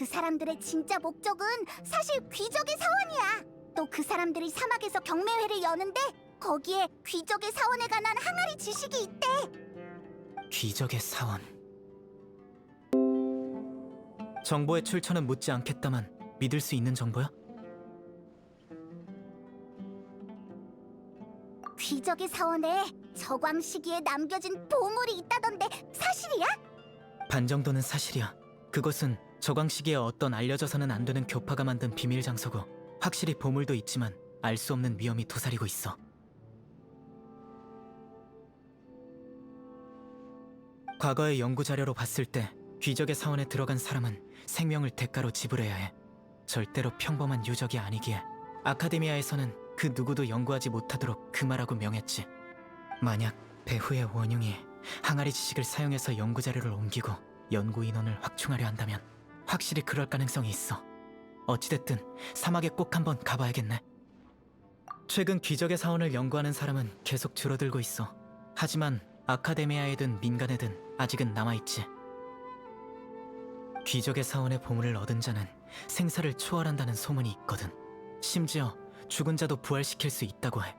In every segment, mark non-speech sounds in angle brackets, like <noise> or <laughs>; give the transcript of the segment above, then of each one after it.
그 사람들의 진짜 목적은 사실 귀족의 사원이야. 또 그 사람들이 사막에서 경매회를 여는데 거기에 귀족의 사원에 관한 항아리 지식이 있대. 귀적의 사원. 정보의 출처는 묻지 않겠다만 믿을 수 있는 정보야? 귀족의 사원에 저광 시기에 남겨진 보물이 있다던데 사실이야? 반 정도는 사실이야. 그것은 저광 시기에 어떤 알려져서는 안 되는 교파가 만든 비밀 장소고 확실히 보물도 있지만 알 수 없는 위험이 도사리고 있어. 과거의 연구 자료로 봤을 때 귀적의 사원에 들어간 사람은 생명을 대가로 지불해야 해. 절대로 평범한 유적이 아니기에 아카데미아에서는 그 누구도 연구하지 못하도록 금하라고 명했지. 만약 배후의 원흉이 항아리 지식을 사용해서 연구 자료를 옮기고 연구 인원을 확충하려 한다면 확실히 그럴 가능성이 있어. 어찌됐든 사막에 꼭 한번 가봐야겠네. 최근 귀적의 사원을 연구하는 사람은 계속 줄어들고 있어. 하지만 아카데미아에든 민간에든 아직은 남아있지. 귀적의 사원의 보물을 얻은 자는 생사를 초월한다는 소문이 있거든. 심지어 죽은 자도 부활시킬 수 있다고 해.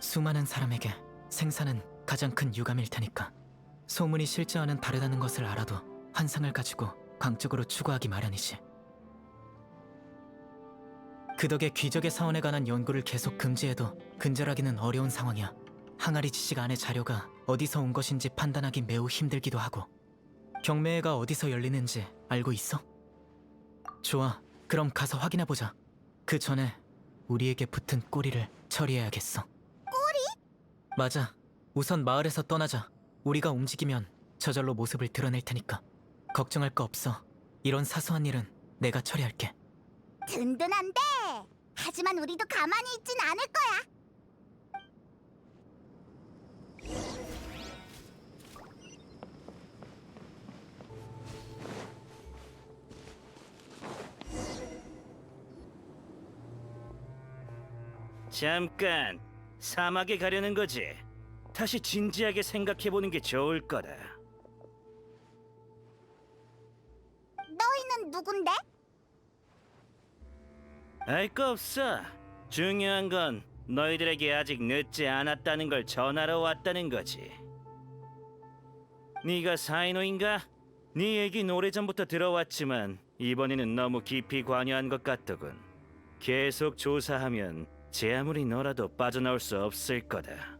수많은 사람에게 생사는 가장 큰 유감일 테니까 소문이 실제와는 다르다는 것을 알아도 환상을 가지고 광적으로 추구하기 마련이지. 그 덕에 귀적의 사원에 관한 연구를 계속 금지해도 근절하기는 어려운 상황이야. 항아리 지식 안의 자료가 어디서 온 것인지 판단하기 매우 힘들기도 하고 경매회가 어디서 열리는지 알고 있어? 좋아, 그럼 가서 확인해 보자. 그 전에 우리에게 붙은 꼬리를 처리해야겠어. 꼬리? 맞아. 우선 마을에서 떠나자. 우리가 움직이면 저절로 모습을 드러낼 테니까. 걱정할 거 없어. 이런 사소한 일은 내가 처리할게. 든든한데. 하지만 우리도 가만히 있진 않을 거야. 잠깐 사막에 가려는 거지. 다시 진지하게 생각해 보는 게 좋을 거다. 누군데? 알 거 없어. 중요한 건 너희들에게 아직 늦지 않았다는 걸 전하러 왔다는 거지. 네가 사이노인가? 네 얘기 오래전부터 들어왔지만 이번에는 너무 깊이 관여한 것 같더군. 계속 조사하면 제 아무리 너라도 빠져나올 수 없을 거다.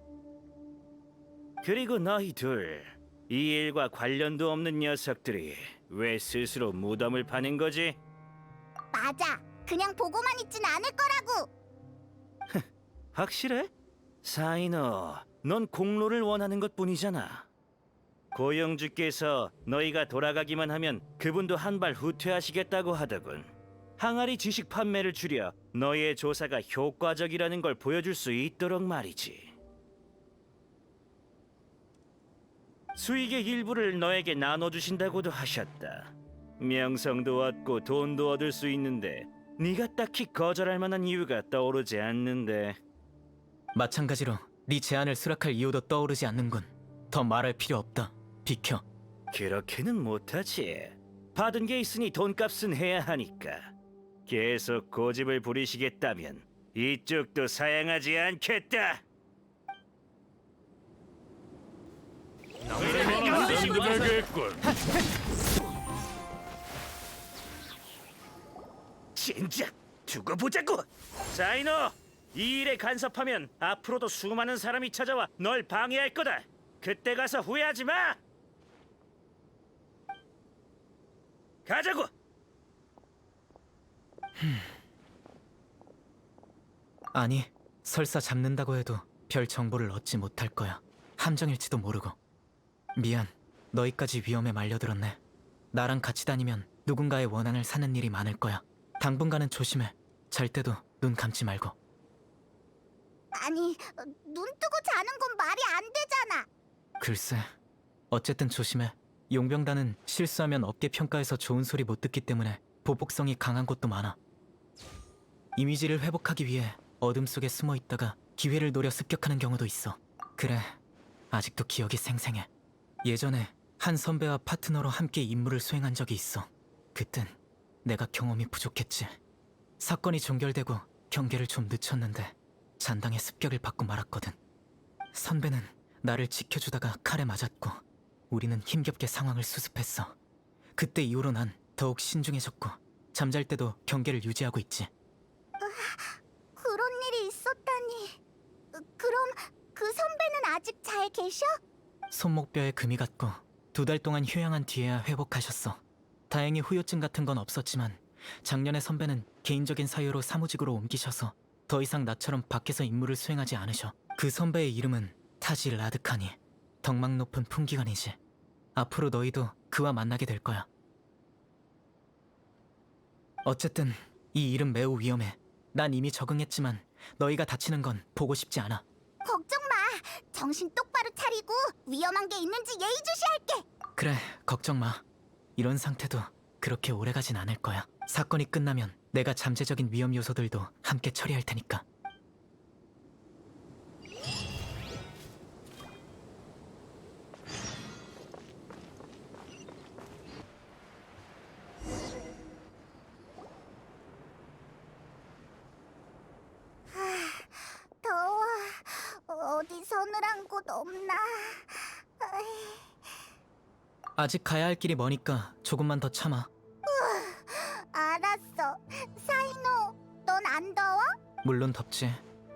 그리고 너희 둘, 이 일과 관련도 없는 녀석들이 왜 스스로 무덤을 파는 거지? 맞아. 그냥 보고만 있진 않을 거라고. <laughs> 확실해? 사이너, 넌 공로를 원하는 것 뿐이잖아. 고영주께서 너희가 돌아가기만 하면 그분도 한 발 후퇴하시겠다고 하더군. 항아리 지식 판매를 줄여 너희의 조사가 효과적이라는 걸 보여줄 수 있도록 말이지. 수익의 일부를 너에게 나눠주신다고도 하셨다. 명성도 얻고 돈도 얻을 수 있는데 네가 딱히 거절할 만한 이유가 떠오르지 않는데 마찬가지로 네 제안을 수락할 이유도 떠오르지 않는군. 더 말할 필요 없다. 비켜. 그렇게는 못하지. 받은 게 있으니 돈값은 해야 하니까. 계속 고집을 부리시겠다면 이쪽도 사양하지 않겠다. 되겠군. 진작 두고 보자고. 사이노, 이 일에 간섭하면 앞으로도 수많은 사람이 찾아와 널 방해할 거다. 그때 가서 후회하지 마. 가자고. 아니, 설사 잡는다고 해도 별 정보를 얻지 못할 거야. 함정일지도 모르고. 미안, 너희까지 위험에 말려들었네. 나랑 같이 다니면 누군가의 원한을 사는 일이 많을 거야. 당분간은 조심해. 잘 때도 눈 감지 말고. 아니, 어, 눈 뜨고 자는 건 말이 안 되잖아. 글쎄, 어쨌든 조심해. 용병단은 실수하면 업계 평가에서 좋은 소리 못 듣기 때문에 보복성이 강한 곳도 많아. 이미지를 회복하기 위해 어둠 속에 숨어 있다가 기회를 노려 습격하는 경우도 있어. 그래, 아직도 기억이 생생해. 예전에 한 선배와 파트너로 함께 임무를 수행한 적이 있어. 그땐 내가 경험이 부족했지. 사건이 종결되고 경계를 좀 늦췄는데 잔당의 습격을 받고 말았거든. 선배는 나를 지켜주다가 칼에 맞았고 우리는 힘겹게 상황을 수습했어. 그때 이후로 난 더욱 신중해졌고 잠잘 때도 경계를 유지하고 있지. 그런 일이 있었다니. 으, 그럼 그 선배는 아직 잘 계셔? 손목뼈에 금이 갔고 두 달 동안 휴양한 뒤에야 회복하셨어. 다행히 후유증 같은 건 없었지만 작년에 선배는 개인적인 사유로 사무직으로 옮기셔서 더 이상 나처럼 밖에서 임무를 수행하지 않으셔. 그 선배의 이름은 타지 라드카니. 덕망 높은 풍기관이지. 앞으로 너희도 그와 만나게 될 거야. 어쨌든 이 일은 매우 위험해. 난 이미 적응했지만 너희가 다치는 건 보고 싶지 않아. 걱정 마. 정신 똑바로 차리고 위험한 게 있는지 예의주시할게. 그래, 걱정 마. 이런 상태도 그렇게 오래 가진 않을 거야. 사건이 끝나면 내가 잠재적인 위험 요소들도 함께 처리할 테니까. 더워. 어디 서늘한 곳 없나? 아이, 아직 가야 할 길이 머니까 조금만 더 참아. 알았어. 사이노, 넌 안 더워? 물론 덥지.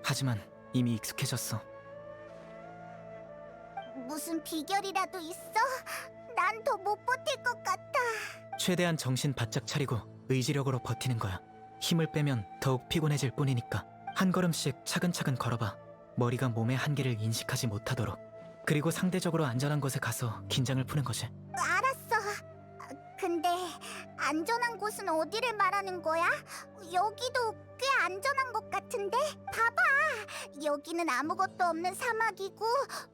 하지만 이미 익숙해졌어. 무슨 비결이라도 있어? 난 더 못 버틸 것 같아. 최대한 정신 바짝 차리고 의지력으로 버티는 거야. 힘을 빼면 더욱 피곤해질 뿐이니까. 한 걸음씩 차근차근 걸어봐. 머리가 몸의 한계를 인식하지 못하도록. 그리고 상대적으로 안전한 곳에 가서 긴장을 푸는 거지. 알았어. 아, 근데 안전한 곳은 어디를 말하는 거야? 여기도 꽤 안전한 것 같은데? 봐봐. 여기는 아무것도 없는 사막이고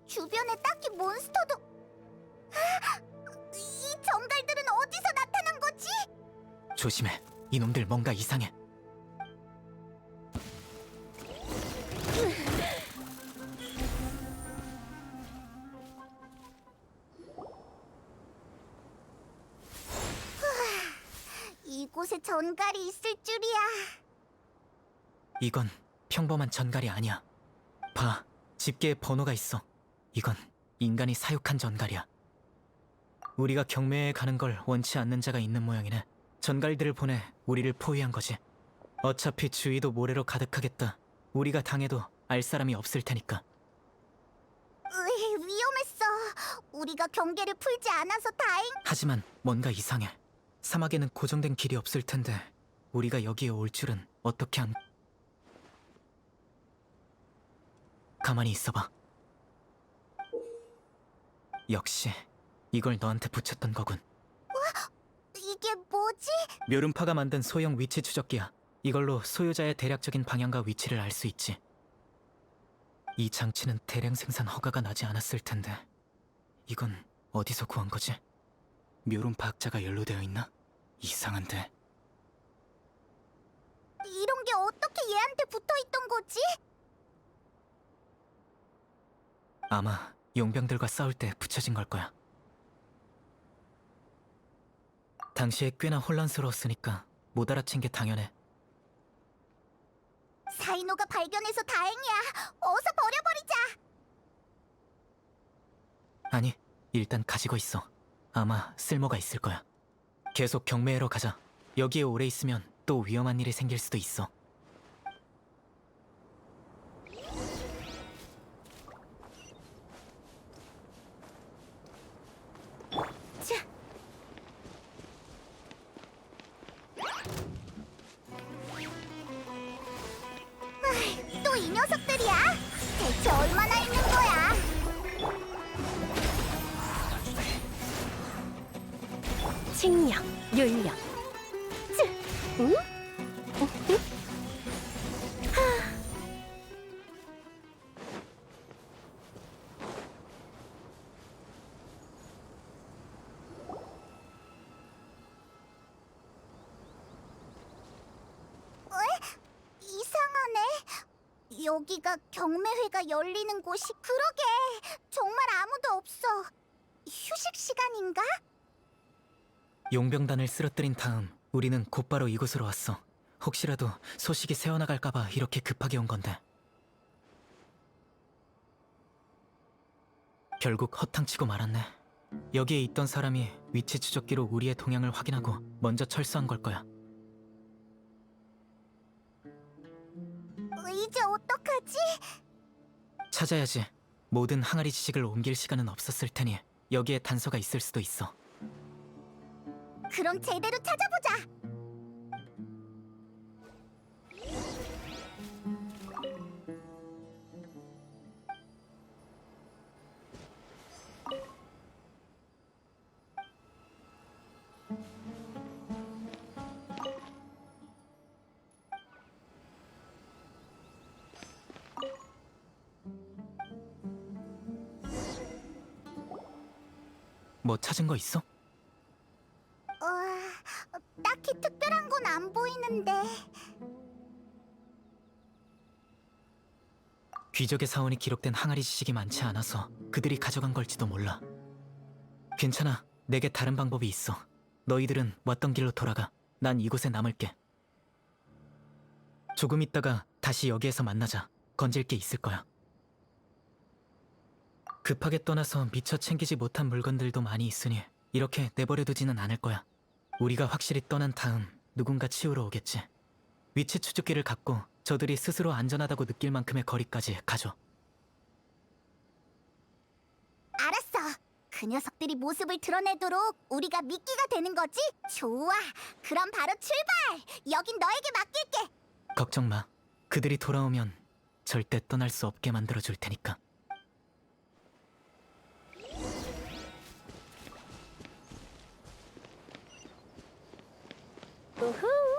주변에 딱히 몬스터도 아! 이 정갈들은 어디서 나타난 거지? 조심해. 이놈들 뭔가 이상해. 이곳에 전갈이 있을 줄이야. 이건 평범한 전갈이 아니야. 봐, 집게에 번호가 있어. 이건 인간이 사육한 전갈이야. 우리가 경매에 가는 걸 원치 않는 자가 있는 모양이네. 전갈들을 보내 우리를 포위한 거지. 어차피 주위도 모래로 가득하겠다. 우리가 당해도 알 사람이 없을 테니까. 으이, 위험했어. 우리가 경계를 풀지 않아서 다행. 하지만 뭔가 이상해. 사막에는 고정된 길이 없을 텐데 우리가 여기에 올 줄은 어떻게 안... 가만히 있어봐. 역시 이걸 너한테 붙였던 거군. 이게 뭐지? 묘름파가 만든 소형 위치 추적기야. 이걸로 소유자의 대략적인 방향과 위치를 알 수 있지. 이 장치는 대량 생산 허가가 나지 않았을 텐데 이건 어디서 구한 거지? 묘름파 학자가 연루되어 있나? 이상한데. 이런 게 어떻게 얘한테 붙어 있던 거지? 아마 용병들과 싸울 때 붙여진 걸 거야. 당시에 꽤나 혼란스러웠으니까 못 알아챈 게 당연해. 사이노가 발견해서 다행이야. 어서 버려버리자. 아니, 일단 가지고 있어. 아마 쓸모가 있을 거야. 계속 경매회로 가자. 여기에 오래 있으면 또 위험한 일이 생길 수도 있어. 칭령, 율령. 쯔, 응? 이상하네. 여기가 경매회가 열리는 곳이 그러게 정말 아무도 없어. 휴식 시간인가? 용병단을 쓰러뜨린 다음 우리는 곧바로 이곳으로 왔어. 혹시라도 소식이 새어나갈까봐 이렇게 급하게 온 건데. 결국 허탕치고 말았네. 여기에 있던 사람이 위치 추적기로 우리의 동향을 확인하고 먼저 철수한 걸 거야. 이제 어떡하지? 찾아야지. 모든 항아리 지식을 옮길 시간은 없었을 테니 여기에 단서가 있을 수도 있어. 그럼 제대로 찾아보자. 뭐 찾은 거 있어? 어, 딱히 특별한 건 안 보이는데. 귀적의 사원이 기록된 항아리 지식이 많지 않아서 그들이 가져간 걸지도 몰라. 괜찮아. 내게 다른 방법이 있어. 너희들은 왔던 길로 돌아가. 난 이곳에 남을게. 조금 있다가 다시 여기에서 만나자. 건질 게 있을 거야. 급하게 떠나서 미처 챙기지 못한 물건들도 많이 있으니 이렇게 내버려두지는 않을 거야. 우리가 확실히 떠난 다음 누군가 치우러 오겠지. 위치 추적기를 갖고 저들이 스스로 안전하다고 느낄 만큼의 거리까지 가죠. 알았어. 그 녀석들이 모습을 드러내도록 우리가 미끼가 되는 거지? 좋아. 그럼 바로 출발. 여긴 너에게 맡길게. 걱정 마. 그들이 돌아오면 절대 떠날 수 없게 만들어 줄 테니까. 우후.